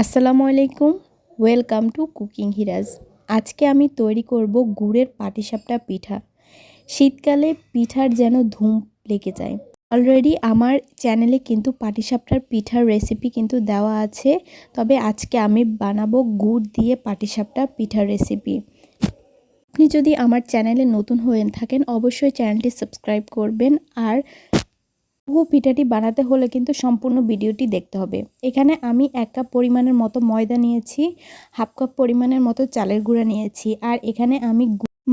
আসসালামু আলাইকুম, welcome to cooking হিরাজ। আজকে আমি তৈরি করব গুড়ের পাটিসাপটা পিঠা। শীতকালে পিঠার যেন ধুম লেগে যায়। অলরেডি আমার চ্যানেলে কিন্তু পাটিসাপটার পিঠার রেসিপি কিন্তু দেওয়া আছে। তবে আজকে আমি বানাবো গুড় দিয়ে পাটিসাপটা পিঠার রেসিপি আপনি যদি আমার চ্যানেলে নতুন হয়ে থাকেন, অবশ্যই চ্যানেলটি সাবস্ক্রাইব করবেন। আর পুরো পিঠাটি বানাতে হলে কিন্তু সম্পূর্ণ ভিডিওটি দেখতে হবে। এখানে আমি এক কাপ পরিমাণের মতো ময়দা নিয়েছি, হাফ কাপ পরিমাণের মতো চালের গুঁড়া নিয়েছি, আর এখানে আমি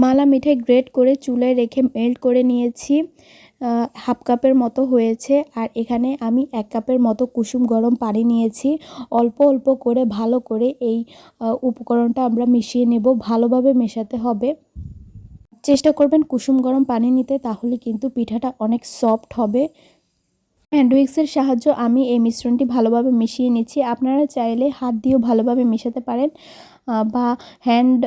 মালা মিঠাই গ্রেট করে চুলায় রেখে মেল্ট করে নিয়েছি হাফ কাপের মতো হয়েছে, আর এখানে আমি এক কাপের মতো কুসুম গরম পানি নিয়েছি। অল্প অল্প করে, ভালো করে এই উপকরণটা আমরা মিশিয়ে নেব, ভালোভাবে মেশাতে হবে। চেষ্টা করবেন কুসুম গরম পানি নিতে, তাহলে কিন্তু পিঠাটা অনেক সফট হবে। হ্যান্ড উইক্সের সাহায্য আমি এই মিশ্রণটি ভালোভাবে মিশিয়ে নিচ্ছি। আপনারা চাইলে হাত দিয়েও ভালোভাবে মেশাতে পারেন বা হ্যান্ড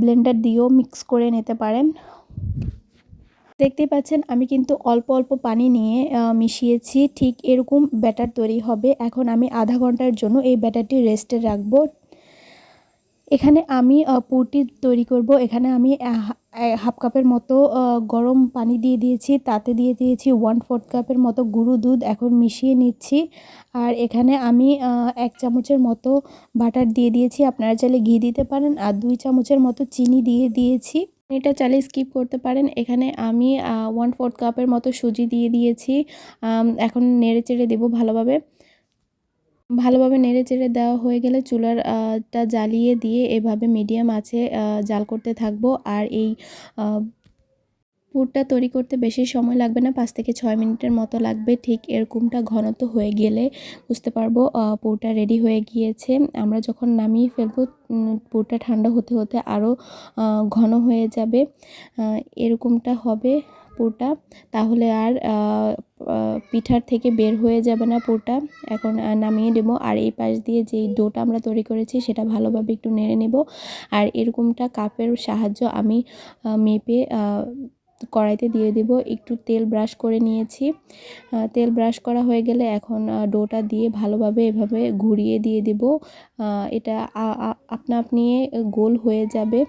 ব্লেন্ডার দিয়েও মিক্স করে নিতে পারেন। দেখতে পাচ্ছেন, আমি কিন্তু অল্প অল্প পানি নিয়ে মিশিয়েছি। ঠিক এরকম ব্যাটার তৈরি হবে। এখন আমি আধা ঘণ্টার জন্য এই ব্যাটারটি রেস্টে রাখব। এখানে আমি পুরটি তৈরি করব। এখানে আমি হাফ কাপের মতো গরম পানি দিয়ে দিয়েছি, তাতে দিয়ে দিয়েছি ওয়ান ফোর্থ কাপের মতো গুঁড়ো দুধ এখন মিশিয়ে নিচ্ছি। আর এখানে আমি এক চামচের মতো বাটার দিয়ে দিয়েছি, আপনারা চাইলে ঘি দিতে পারেন, আর দুই চামচের মতো চিনি দিয়ে দিয়েছি। এটা চাইলে স্কিপ করতে পারেন, এখানে আমি ওয়ান ফোর্থ কাপের মতো সুজি দিয়ে দিয়েছি এখন নেড়ে চেড়ে দেবো ভালোভাবে। ভালোভাবে নেড়ে চেড়ে দেওয়া হয়ে গেলে চুলার টা জ্বালিয়ে দিয়ে এভাবে মিডিয়াম আছে জাল করতে থাকব। আর এই পুরটা তৈরি করতে বেশি সময় লাগবে না, পাঁচ থেকে ছয় মিনিটের মতো লাগবে। ঠিক এরকমটা ঘনত্ব হয়ে গেলে বুঝতে পারব পুরটা রেডি হয়ে গিয়েছে। আমরা যখন নামিয়ে ফেলব পুরটা ঠান্ডা হতে হতে আরও ঘন হয়ে যাবে। এরকমটা হবে। পুরটা, তাহলে আর পিঠার থেকে বের হয়ে যাবে না পুরটা। এখন নামিয়ে নেব। আর এই পাশ দিয়ে যেই ডোটা আমরা তৈরি করেছি, সেটা ভালোভাবে একটু নেড়ে নেব। আর এরকমটা কাপের সাহায্য আমি মেপে কড়াইতে দিয়ে দেব। একটু তেল ব্রাশ করে নিয়েছি। তেল ব্রাশ করা হয়ে গেলে এখন ডোটা দিয়ে ভালোভাবে এভাবে ঘুরিয়ে দিয়ে দেব। এটা আপনা আপনি গোল হয়ে যাবে।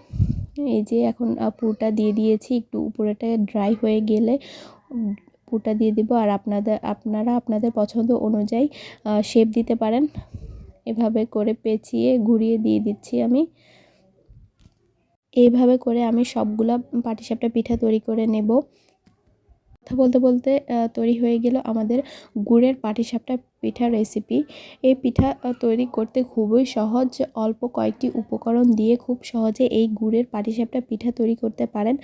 এই যে এখন পুরোটা দিয়ে দিয়েছি। একটু উপরেটা ড্রাই হয়ে গেলে পুরোটা দিয়ে দেবো। আর আপনাদের আপনারা আপনাদের পছন্দ অনুযায়ী শেপ দিতে পারেন। এভাবে করে পেঁচিয়ে ঘুরিয়ে দিয়ে দিচ্ছি আমি। এইভাবে করে আমি সবগুলা পাটিসাপটা পিঠা তৈরি করে নেব। কথা বলতে বলতে তৈরি হয়ে গেল আমাদের গুড়ের পাটিসাপটা পিঠা রেসিপি এই পিঠা তৈরি করতে খুবই সহজ, অল্প কয়েকটি উপকরণ দিয়ে খুব সহজে এই গুড়ের পাটিসাপটা পিঠা তৈরি করতে পারেন।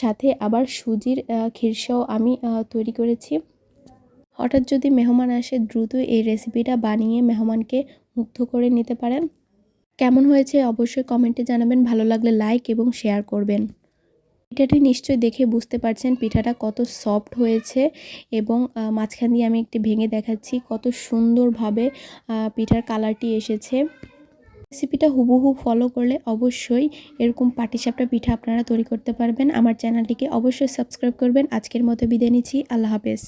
সাথে আবার সুজির ক্ষীরসাও আমি তৈরি করেছি। হঠাৎ যদি মেহমান আসে, দ্রুত এই রেসিপিটা বানিয়ে মেহমানকে মুগ্ধ করে নিতে পারেন। কেমন হয়েছে অবশ্যই কমেন্টে জানাবেন। ভালো লাগলে লাইক এবং শেয়ার করবেন। পিঠাটি নিশ্চয়ই দেখে বুঝতে পারছেন পিঠাটা কত সফট হয়েছে এবং মাঝখান দিয়ে আমি একটি ভেঙে দেখাচ্ছি কত সুন্দরভাবে পিঠার কালারটি এসেছে। রেসিপিটা হুবহু ফলো করলে অবশ্যই এরকম পাটিসাপটা পিঠা আপনারা তৈরি করতে পারবেন। আমার চ্যানেলটিকে অবশ্যই সাবস্ক্রাইব করবেন। আজকের মতো বিদায় নিচ্ছি। আল্লাহ হাফেজ।